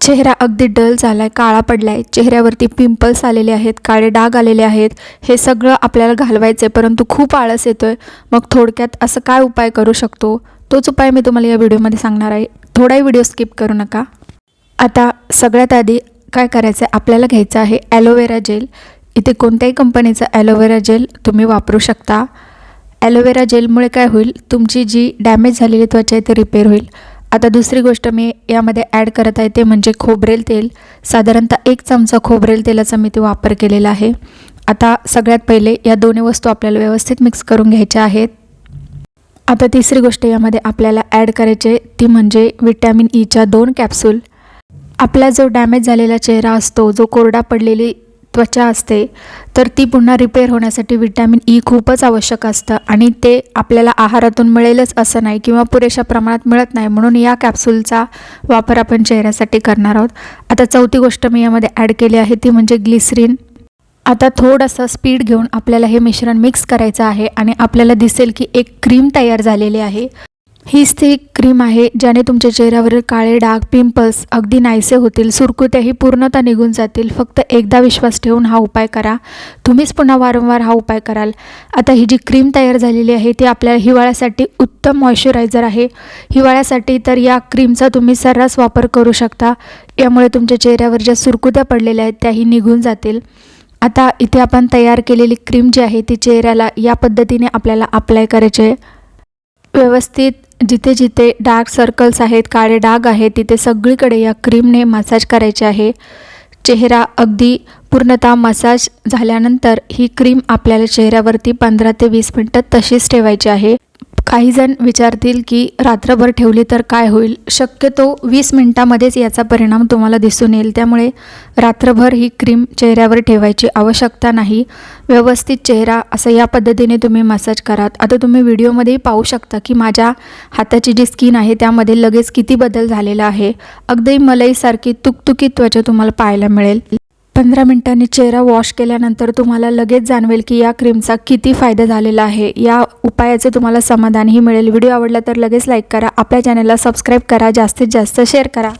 चेहरा अगदी डल झाला आहे काळा पडला आहे चेहऱ्यावरती पिंपल्स आलेले आहेत काळे डाग आलेले आहेत. हे सगळं आपल्याला घालवायचं आहे परंतु खूप आळस येतो आहे मग थोडक्यात असं काय उपाय करू शकतो? तोच उपाय मी तुम्हाला या व्हिडिओमध्ये सांगणार आहे. थोडाही व्हिडिओ स्किप करू नका. आता सगळ्यात आधी काय करायचं आहे आपल्याला घ्यायचं आहे ॲलोवेरा जेल. इथे कोणत्याही कंपनीचं ॲलोवेरा जेल तुम्ही वापरू शकता. ॲलोवेरा जेलमुळे काय होईल? तुमची जी डॅमेज झालेली त्वचा आहे ते रिपेअर होईल. आता दुसरी गोष्ट मी यामध्ये ॲड करत आहे ते म्हणजे खोबरेल तेल. साधारणतः एक चमचा खोबरेल तेलाचा मी ते वापर केलेला आहे. आता सगळ्यात पहिले या दोन्ही वस्तू आपल्याला व्यवस्थित मिक्स करून घ्यायच्या आहेत. आता तिसरी गोष्ट यामध्ये आपल्याला ॲड करायचे ती म्हणजे विटॅमिन ईच्या e दोन कॅप्सूल आपला जो डॅमेज झालेला चेहरा असतो जो कोरडा पडलेली त्वचा असते तर ती पुन्हा रिपेअर होण्यासाठी विटॅमिन ई e खूपच आवश्यक असतं आणि ते आपल्याला आहारातून मिळेलच असं नाही किंवा पुरेशा प्रमाणात मिळत नाही. म्हणून या कॅप्सूलचा वापर आपण चेहऱ्यासाठी करणार आहोत. आता चौथी गोष्ट मी यामध्ये ॲड केली आहे ती म्हणजे ग्लिसरीन आता थोडंसं स्पीड घेऊन आपल्याला हे मिश्रण मिक्स करायचं आहे आणि आपल्याला दिसेल की एक क्रीम तयार झालेली आहे. हीच ती क्रीम आहे ज्याने तुमच्या चेहऱ्यावरील काळे डाग पिंपल्स अगदी नाहीसे होतील सुरकुत्याही पूर्णतः निघून जातील. फक्त एकदा विश्वास ठेवून हा उपाय करा. तुम्हीच पुन्हा वारंवार हा उपाय कराल. आता ही जी क्रीम तयार झालेली आहे ती आपल्या हिवाळ्यासाठी उत्तम मॉइश्चरायझर आहे. हिवाळ्यासाठी तर या क्रीमचा तुम्ही सर्रास वापर करू शकता. यामुळे तुमच्या चेहऱ्यावर ज्या सुरकुत्या पडलेल्या आहेत त्याही निघून जातील. आता इथे आपण तयार केलेली क्रीम जी आहे ती चेहऱ्याला या पद्धतीने आपल्याला अप्लाय करायचे आहे. व्यवस्थित जिथे जिथे डार्क सर्कल्स आहेत काळे डाग आहेत तिथे सगळीकडे या क्रीमने मसाज करायचे आहे. चेहरा अगदी पूर्णतः मसाज झाल्यानंतर ही क्रीम आपल्याला चेहऱ्यावरती पंधरा ते वीस मिनटं तशीच ठेवायची आहे. काही जण विचारतील की रात्रभर ठेवली तर काय होईल? शक्यतो वीस मिनटामध्येच याचा परिणाम तुम्हाला दिसून येईल. त्यामुळे रात्रभर ही क्रीम चेहऱ्यावर ठेवायची आवश्यकता नाही. व्यवस्थित चेहरा असं या पद्धतीने तुम्ही मसाज करात आता तुम्ही व्हिडिओमध्येही पाहू शकता की माझ्या हाताची जी स्किन आहे त्यामध्ये लगेच किती बदल झालेला आहे. अगदी मलईसारखी तुकतुकीत त्वचा तुम्हाला पाहायला मिळेल. पंधरा मिनिटांनी चेहरा वॉश केल्यानंतर तुम्हाला लगेच जाणवेल की या क्रीमचा किती फायदा झालेला आहे. या उपायाचे तुम्हाला समाधानही मिळेल. व्हिडिओ आवडला तर लगेच लाईक करा. आपल्या चॅनलला सबस्क्राईब करा. जास्तीत जास्त शेअर करा.